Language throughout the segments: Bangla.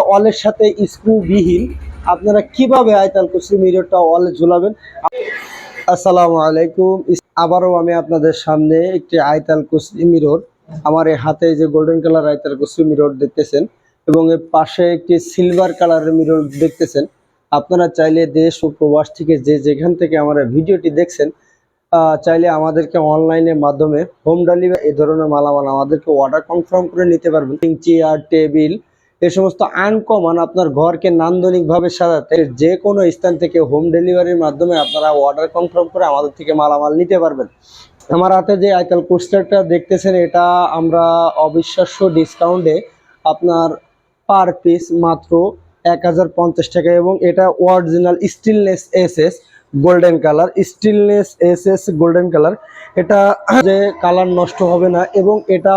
ওয়ালের সাথে স্ক্রু বিহীন আপনারা কীভাবে আয়তাল কুসরি মিররটা ওয়ালে ঝুলাবেন? আসসালামু আলাইকুম। আবারও আমি আপনাদের সামনে একটি আয়তাল কুসরি মিরর। আমার এই হাতে যে গোল্ডেন কালার আয়তাল কুসরি মিরর দেখতেছেন এবং এর পাশে একটি সিলভার কালারের মিরর দেখতেছেন। আপনারা চাইলে দেশ ও প্রবাস থেকে যে যেখান থেকে আমার ভিডিওটি দেখছেন চাইলে আমাদেরকে অনলাইনের মাধ্যমে হোম ডেলিভারি এই ধরনের মালামাল আমাদেরকে অর্ডার কনফার্ম করে নিতে পারবেন। চেয়ার টেবিল এ সমস্ত আনকমন আপনার ঘরকে নান্দনিকভাবে সাজাতে যে কোনো স্থান থেকে হোম ডেলিভারির মাধ্যমে আপনারা অর্ডার কনফার্ম করে আমাদের থেকে মালামাল নিতে পারবেন। আমার হাতে যে আইকাল কোস্টারটা দেখতেছেন, এটা আমরা অবিশ্বাস্য ডিসকাউন্টে আপনার পার পিস মাত্র এক হাজার পঞ্চাশ টাকা এবং এটা original stainless S S golden colour stainless S S golden colour এটা যে কালার নষ্ট হবে না এবং এটা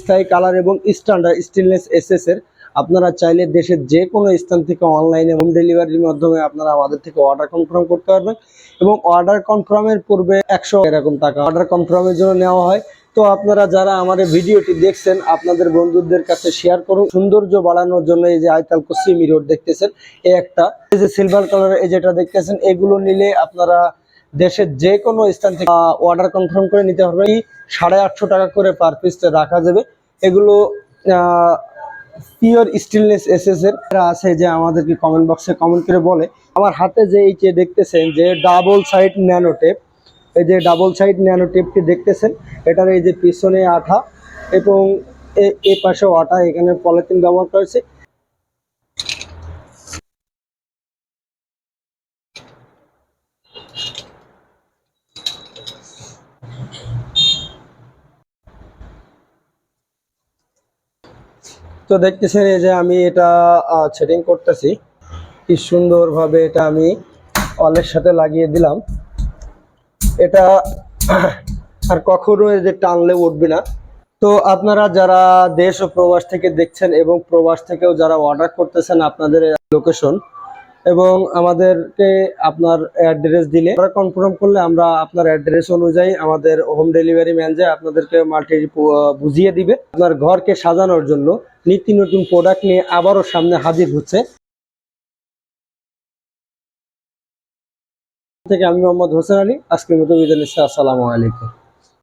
স্থায়ী কালার এবং স্ট্যান্ডার্ড স্টিলনেস এস এস এর আপনারা চাইলে দেশের যে কোনো স্থান থেকে অনলাইনে হোম ডেলিভারির মাধ্যমে আপনারা আমাদের থেকে অর্ডার কনফার্ম করতে পারবেন এবং অর্ডার কনফার্মের পূর্বে একশো এরকম টাকা অর্ডার কনফার্মের জন্য নেওয়া হয়। তো আপনারা যারা আমাদের ভিডিওটি দেখছেন, আপনাদের বন্ধুদের কাছে শেয়ার করুন। সৌন্দর্য বাড়ানোর জন্য এই যে আয়তাল কুসি মিরর দেখতেছেন, এই একটা। এই যে সিলভার কালার এই যেটা দেখতেছেন, এগুলো নিলে আপনারা দেশের যে কোনো স্থান থেকে অর্ডার কনফার্ম করে নিতে পারবেন। এই সাড়ে আটশো টাকা করে পার পিস রাখা যাবে। এগুলো পিওর স্টিলনেস এসএস এর এরা আছে যে আমাদেরকে কমেন্ট বক্সে কমেন্ট করে বলে, আমার হাতে যে এই যে দেখতেছেন যে ডাবল সাইড ন্যানো টেপ এই যে ডাবল সাইড ন্যানো টেপটি দেখতেছেন, এটার এই যে পিছনে আঠা এবং এ- পাশেও আঠা, এখানে পলিথিন ব্যবহার করেছে তো দেখতেছেন এই যে আমি এটা সেটিং করতেছি। কি সুন্দরভাবে এটা আমি অলের সাথে লাগিয়ে দিলাম। এটা আর কখনো এই যে টানলে উঠবে না। তো আপনারা যারা দেশ ও প্রবাস থেকে দেখছেন এবং প্রবাস থেকেও যারা অর্ডার করতেছেন আপনাদের লোকেশন এবং আমাদেরকে আপনার অ্যাড্রেস দিলে অর্ডার কনফার্ম করলে আমরা আপনার অ্যাড্রেস অনুযায়ী আমাদের হোম ডেলিভারি ম্যান যায় আপনাদেরকে মাল্টি বুঝিয়ে দিবে আপনার ঘরকে সাজানোর জন্য। নিত্য নতুন প্রোডাক্ট নিয়ে আবারও সামনে হাজির হচ্ছে। থেকে আমি মোহাম্মদ হোসেন আলী, আজকের মতো বিদায় নিচ্ছি। আসসালামু আলাইকুম।